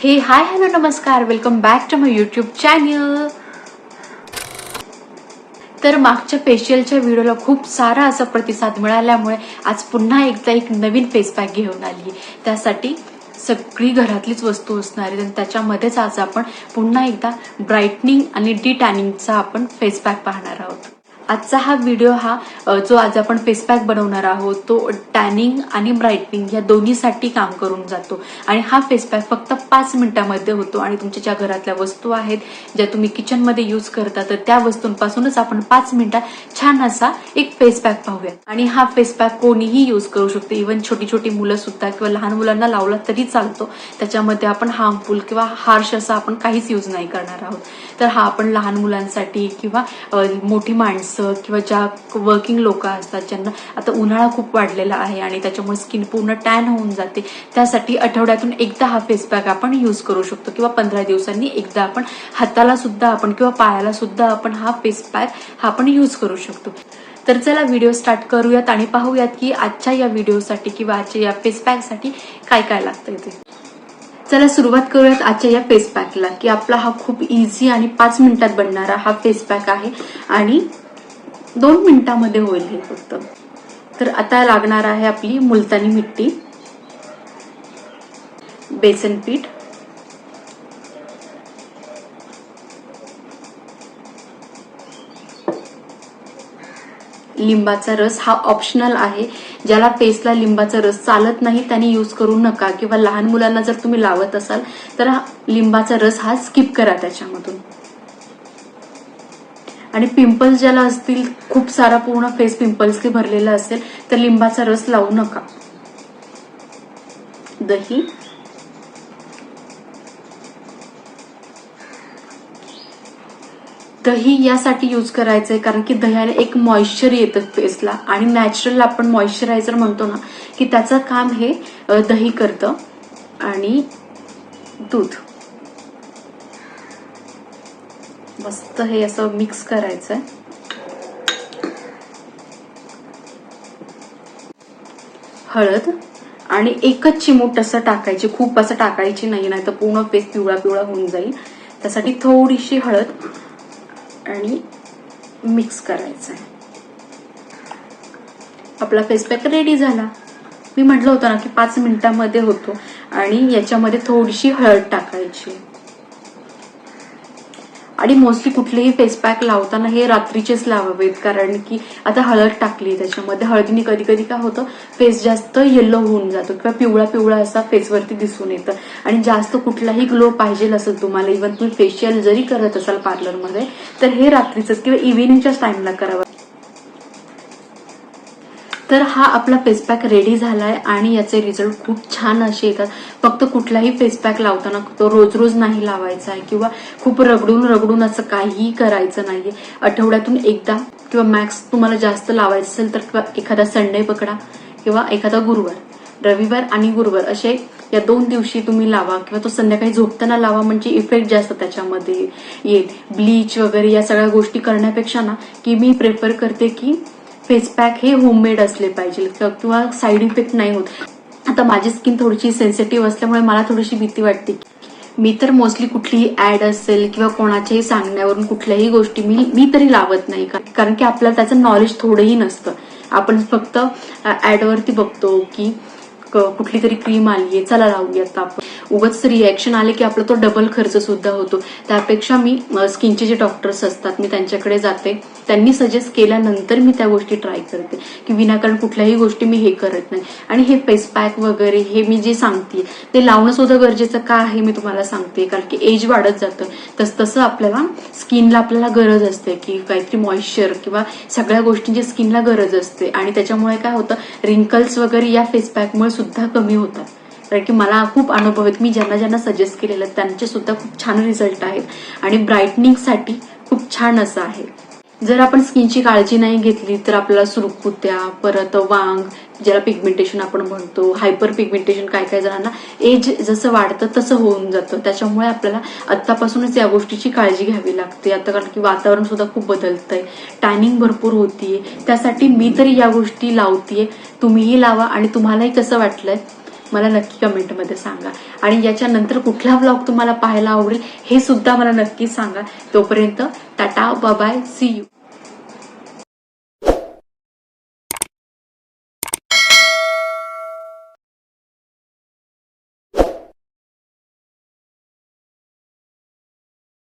हे hi hello नमस्कार. Welcome back to my YouTube channel तर मागच्या फेशियलच्या व्हिडिओला खूप सारा असा प्रतिसाद मिळाल्यामुळे आज पुन्हा एकदा एक नवीन फेस पॅक घेऊन आली त्यासाठी सगळी घरातलीच वस्तू असणार आहे आणि त्याच्यामध्येच आज आपण पुन्हा एकदा ब्राईटनिंग आणि डी टॅनिंगचा आपण फेस पॅक पाहणार आहोत. आजचा हा व्हिडिओ हा जो आज आपण फेस पॅक बनवणार आहोत तो टॅनिंग आणि ब्राईटनिंग या दोन्हीसाठी काम करून जातो. आणि हा फेस पॅक फक्त पाच मिनिटामध्ये होतो आणि तुमच्या ज्या घरातल्या वस्तू आहेत ज्या तुम्ही किचनमध्ये यूज करता तर त्या वस्तूंपासूनच आपण पाच मिनिटात छान असा एक फेस पॅक पाहूया. आणि हा फेस पॅक कोणीही यूज करू शकतो. इव्हन छोटी छोटी मुलं सुद्धा किंवा लहान मुलांना लावला तरी चालतो. त्याच्यामध्ये आपण हार्मफुल किंवा हार्श असा आपण काहीच यूज नाही करणार आहोत. तर हा आपण लहान मुलांसाठी किंवा मोठी माणसं किंवा ज्या वर्किंग लोक असतात ज्यांना आता उन्हाळा खूप वाढलेला आहे आणि त्याच्यामुळे स्किन पूर्ण टॅन होऊन जाते त्यासाठी आठवड्यातून एकदा हा फेस पॅक आपण यूज करू शकतो किंवा पंधरा दिवसांनी एकदा आपण हाताला सुद्धा आपण किंवा पायाला सुद्धा आपण हा फेस पॅक हा आपण यूज करू शकतो. तर चला व्हिडिओ स्टार्ट करूयात आणि पाहूयात की आजच्या या व्हिडिओसाठी किंवा आजच्या या फेस पॅकसाठी काय काय लागतंय ते. चला सुरुवात करूयात आजच्या या फेस पॅकला की आपला हा खूप इझी आणि पाच मिनिटात बनणारा हा फेस पॅक आहे. आणि दोन मिनिटामध्ये होईल हे फक्त. तर आता लागणार आहे आपली मुलतानी मिट्टी. बेसन पीठ. लिंबाचा रस हा ऑप्शनल आहे. ज्याला फेसला लिंबाचा रस चालत नाही त्यांनी यूज करू नका. किंवा लहान मुलांना जर तुम्ही लावत असाल तर लिंबाचा रस हा स्किप करा त्याच्यामधून. आणि पिंपल्स ज्याला असतील खूप सारा पूर्ण फेस पिंपल्सने भरलेला असेल तर लिंबाचा रस लावू नका. दही. दही यासाठी यूज करायचं आहे कारण की दह्याने एक मॉइश्चर येतं फेसला आणि नॅचरल आपण मॉइश्चरायझर म्हणतो ना की त्याचं काम हे दही करतं आणि दूध. मस्त हे असं मिक्स करायचंय. हळद आणि एकच चिमूट असं टाकायची खूप असं टाकायची नाही नाही तर पूर्ण फेस पिवळा पिवळा होऊन जाईल. त्यासाठी थोडीशी हळद आणि मिक्स करायचं आहे आपला फेस पॅक रेडी झाला. मी म्हटलं होतं ना की पाच मिनिटामध्ये होतो आणि याच्यामध्ये थोडीशी हळद टाकायची. आणि मोस्टली कुठलेही फेस पॅक लावताना हे रात्रीचेच लावावेत कारण की आता हळद टाकली त्याच्यामध्ये. हळदीने कधी कधी काय होतं फेस जास्त येल्लो होऊन जातो किंवा पिवळा पिवळा असा फेसवरती दिसून येतं. आणि जास्त कुठलाही ग्लो पाहिजे असेल तुम्हाला इव्हन तुम्ही फेशियल जरी करत असाल पार्लरमध्ये तर हे रात्रीच किंवा इव्हिनिंगच्याच टाइमला करावं. तर हा आपला फेस पॅक रेडी झालाय आणि याचे रिझल्ट खूप छान असे येतात. फक्त कुठलाही फेस पॅक लावताना तो रोज रोज नाही लावायचा आहे किंवा खूप रगडून रगडून असं काहीही करायचं नाहीये. आठवड्यातून एकदा किंवा मॅक्स तुम्हाला जास्त लावायचं असेल तर किंवा एखादा संडे पकडा किंवा एखादा गुरुवार रविवार आणि गुरुवार असे या दोन दिवशी तुम्ही लावा किंवा तो संध्याकाळी झोपताना लावा म्हणजे इफेक्ट जास्त त्याच्यामध्ये येईल. ब्लीच वगैरे या सगळ्या गोष्टी करण्यापेक्षा ना की मी प्रेफर करते की फेस पॅक हे होममेड असले पाहिजे किंवा साईड इफेक्ट नाही होत. आता माझी स्किन थोडीशी सेन्सिटिव्ह असल्यामुळे मला थोडीशी भीती वाटते. मी तर मोस्टली कुठलीही ऍड असेल किंवा कोणाच्याही सांगण्यावरून कुठल्याही गोष्टी मी मी तरी लावत नाही. कारण की आपल्याला त्याचं नॉलेज थोडंही नसतं. आपण फक्त ऍडवरती बघतो की कुठली तरी क्रीम आली आहे चला लावूयात आपण. उगाच रिॲक्शन आले की आपला तो डबल खर्च सुद्धा होतो. त्यापेक्षा मी स्किनचे जे डॉक्टर्स असतात मी त्यांच्याकडे जाते. त्यांनी सजेस्ट केल्यानंतर मी त्या गोष्टी ट्राय करते. की विनाकारण कुठल्याही गोष्टी मी हे करत नाही. आणि हे फेस पॅक वगैरे हे मी जे सांगते ते लावणं सुद्धा गरजेचं का आहे मी तुम्हाला सांगते. कारण की एज वाढत जातं. तस तसं आपल्याला स्किनला आपल्याला गरज असते की काहीतरी मॉइश्चर किंवा सगळ्या गोष्टींची स्किनला गरज असते. आणि त्याच्यामुळे काय होतं रिंकल्स वगैरे या फेस पॅकमुळे सुद्धा कमी होतात. कारण की मला खूप अनुभव आहेत. मी ज्यांना ज्यांना सजेस्ट केलेलं त्यांचे सुद्धा खूप छान रिझल्ट आहेत. आणि ब्राईटनिंगसाठी खूप छान असं आहे. जर आपण स्किनची काळजी नाही घेतली तर आपल्याला सुरकुत्या परत वांग ज्याला पिगमेंटेशन आपण म्हणतो हायपर पिगमेंटेशन काय काय जणांना एज जसं वाढतं तसं होऊन जातं. त्याच्यामुळे आपल्याला आत्तापासूनच या गोष्टीची काळजी घ्यावी लागते. आता कारण की वातावरण सुद्धा खूप बदलतंय. टॅनिंग भरपूर होतीये. त्यासाठी मी तरी या गोष्टी लावतीये. तुम्हीही लावा आणि तुम्हालाही कसं वाटलंय? मला नक्की कमेंटमध्ये सांगा. आणि याच्यानंतर कुठला ब्लॉग तुम्हाला पाहायला आवडेल हे सुद्धा मला नक्की सांगा. तोपर्यंत टाटा बाय सी यू